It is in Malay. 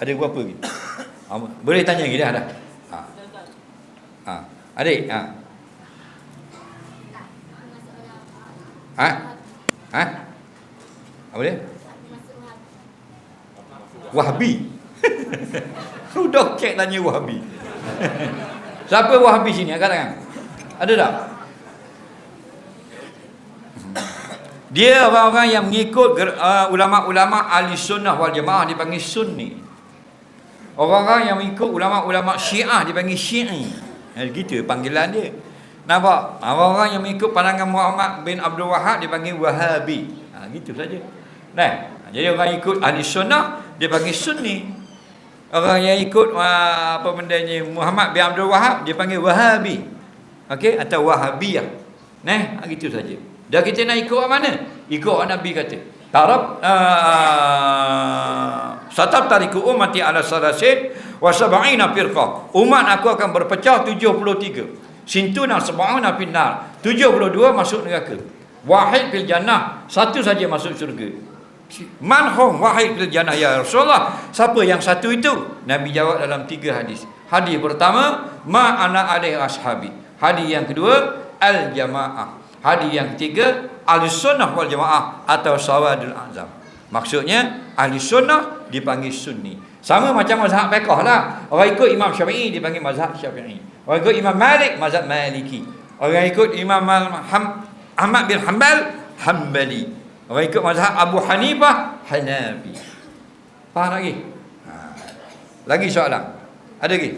Ada berapa lagi? Ha, boleh tanya lagi dah dah. Ha. Ha. Adik, ha. Ha? Ha? Apa dia? Wahabi. Sudah kek tanya Wahabi. Siapa Wahabi sini? Angkat tangan. Ada tak? Dia orang-orang yang mengikut uh, ulama-ulama ahli sunnah wal jamaah dipanggil sunni. Orang-orang yang mengikut ulama-ulama syiah dipanggil syi'i. Eh, gitu panggilan dia. Nampak? Orang-orang yang mengikut pandangan Muhammad bin Abdul Wahab dipanggil wahabi. Ha, gitu saja. Nah, jadi orang ikut ahli sunnah dia panggil sunni. Orang yang ikut uh, apa benda ni Muhammad bin Abdul Wahab dia panggil wahabi. Okey atau wahabiyah. Nah, gitu saja. Dah kita nak ikut mana? Ikut Nabi kata. Tarab uh, satab tariku ummati ala salasin wa sab'ina firqah. Umat aku akan berpecah 73. Sintuna sab'una finnar. 72 masuk neraka. Wahid fil jannah, satu saja masuk syurga. Man hum wahid fil jannah ya Rasulullah? Siapa yang satu itu? Nabi jawab dalam tiga hadis. Hadis pertama, ma ana alaihi ashabi. Hadis yang kedua, al jamaah. Hadis yang ketiga, ahli sunnah wal jamaah atau sawadul azam. Maksudnya, ahli sunnah dipanggil sunni. Sama macam mazhab fiqh lah. Orang ikut Imam Syafi'i dipanggil mazhab Syafi'i. Orang ikut Imam Malik, mazhab Maliki. Orang ikut Imam Ahmad bin Hanbal, Hanbali. Orang ikut mazhab Abu Hanifah, Hanafi. Faham lagi? Ha. Lagi soalan? Ada lagi?